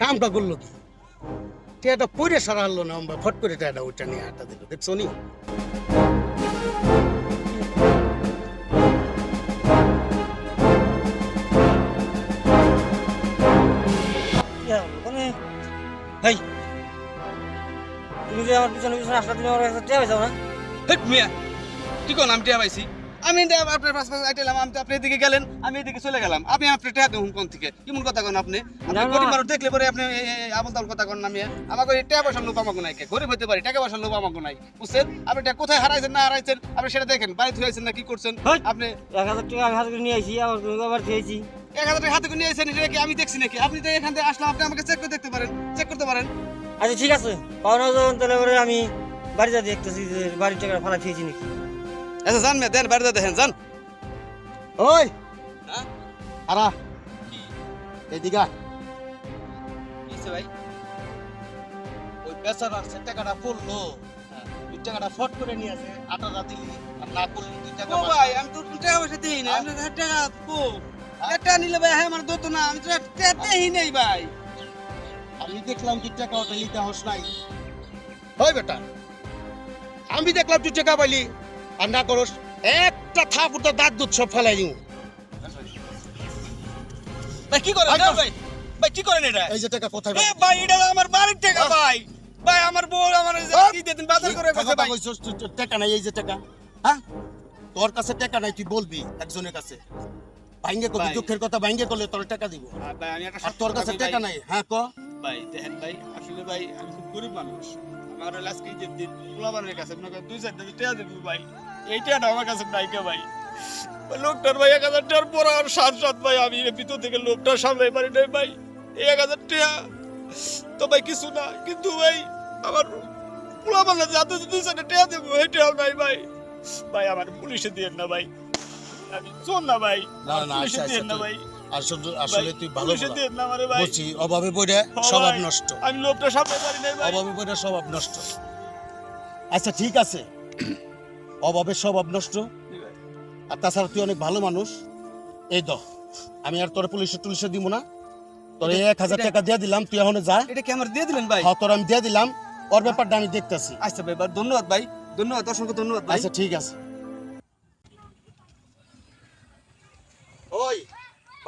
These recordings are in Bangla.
কামটা করলো কি টেয়াটা পরে সারা হলো না আমরা ফট করে টেয়াটা ওইটা নিয়ে আটা দিল দেখছো নি হেই তুমি যে আমার পিছনে পিছনে আসলে তুমি আমার কাছে টেয়া না? হেট মিয়া কি কোন আমি টিয়া পাইছি? আমি আপনার পাশ পাশ আইটেলাম আমি তো আপনি এদিকে গেলেন আমি এদিকে চলে গেলাম। আপনি আপনি টিয়া দেখুন কোন থেকে। কেমন কথা কোন আপনি। গরিব মানুষ দেখলে পরে আপনি আবল তাবল কথা কোন আমি আমাকে টাকা পয়সার লোভ আমাকে নাই গরিব হতে পারি টাকা পয়সার লোভ আমাকে নাই। বুঝছেন? আপনি টাকা কোথায় হারাইছেন না হারাইছেন? আপনি সেটা দেখেন বাড়ি ধুয়েছেন না কি করছেন? আপনি এক হাজার টাকা আমি হাতে করে নিয়ে আইছি আবার আবার দিয়েছি এক হাজার টাকা হাতে করে নিয়ে এসেছেন কি আমি দেখছি নাকি? আপনি তো এখান থেকে আসলাম আপনি আমাকে চেক করে দেখতে পারেন চেক করতে পারেন। আচ্ছা ঠিক আছে। পাওনা যখন তাহলে করে আমি বাড়িতে দেখতেছি যে বাড়ির টাকা ফালা খেয়েছি নাকি। আচ্ছা যান মেয়ে দেন বাড়িতে দেখেন যান। ওই! হ্যাঁ? আরা! কি? এদিকে ভাই? ওই বেচারা সে টাকাটা পড়ল। ওই টাকাটা ফট করে নিয়ে আসে আটাটা দিলি আর না করলি তুই টাকা ভাই আমি তো টাকা পয়সা দিই না আমি টাকা টাকা নিলে ভাই হ্যাঁ আমার দতো না আমি তো টাকা নেই ভাই। আমি দেখলাম তুই টাকা ওটা নিতে হস নাই। হয় বেটা আমি দেখলাম তুই টাকা পাইলি। আর না করস একটা থাপুটা দাঁত দুধ সব ফেলাই দিও ভাই কি করেন। ভাই। ভাই কি করেন এটা? এই যে টাকা কোথায় এ ভাই এটা আমার বাড়ির টাকা ভাই। ভাই আমার বউ আমার? কি দিতেন বাজার করে গেছে ভাই। টাকা নাই এই যে টাকা। হ্যাঁ? তোর কাছে টাকা নাই তুই বলবি একজনের কাছে। ভাঙ্গে ভাই। দুঃখের কথা ভাঙ্গে করলে তোর টাকা দিব। আর ভাই আমি একটা তোর কাছে টাকা নাই হ্যাঁ ক? ভাই দেখেন ভাই আসলে ভাই আমি খুব গরিব মানুষ। আমার আজকে যে দিন পোলাবানের কাছে মনে করেন দুই চার দিন টাকা দেবো ভাই। এই টাকাটা আমার কাছে নাই কে ভাই? লোকটার ভাই এক হাজার টাকার পর আর সাত সাত ভাই আমি ভিতর থেকে লোকটা সামলাই পারি নাই ভাই। এই এক হাজার টাকা তো ভাই কিছু না কিন্তু ভাই আমার পোলাবানের যাতে দুই চারটে টাকা দেবো এইটাও নাই ভাই। ভাই আমার পুলিশে দিয়ে না ভাই। শোন না ভাই না, না, আচ্ছা, আচ্ছা, ভাই। আসলে আসলে তুই ভালো অভাবে পড়ে স্বভাব নষ্ট। আমি লোকটা সামনে পারি নাই অভাবে পড়ে স্বভাব নষ্ট। আচ্ছা ঠিক আছে। অভাবের স্বভাব নষ্ট। আর তাছাড়া তুই অনেক ভালো মানুষ। এই দ আমি আর তোর পুলিশে টুলিশে দিব না। তোর এক হাজার টাকা দিয়ে দিলাম তুই এখন যা। এটা কি আমার দিয়ে দিলেন ভাই? হ্যাঁ তোর আমি দিয়ে দিলাম। ওর ব্যাপারটা আমি দেখতেছি। আচ্ছা ভাই ধন্যবাদ ভাই। ধন্যবাদ অসংখ্য ধন্যবাদ আচ্ছা ঠিক আছে।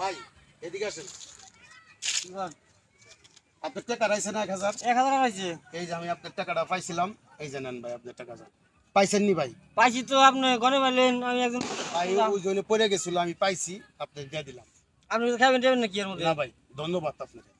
ভাই এদিকে আসেন। আপনার টাকা রাইছে না এক হাজার? এক হাজার পাইছে এই যে আমি আপনার টাকাটা পাইছিলাম এই যে নেন ভাই আপনার টাকা যান। পাইছেন নি ভাই? পাইছি তো আপনি ঘরে পাইলেন আমি একজন ভাই ওই জন্য পড়ে গেছিল আমি পাইছি আপনার দিয়ে দিলাম। আপনি খাবেন যাবেন নাকি এর মধ্যে? না ভাই ধন্যবাদ আপনাকে।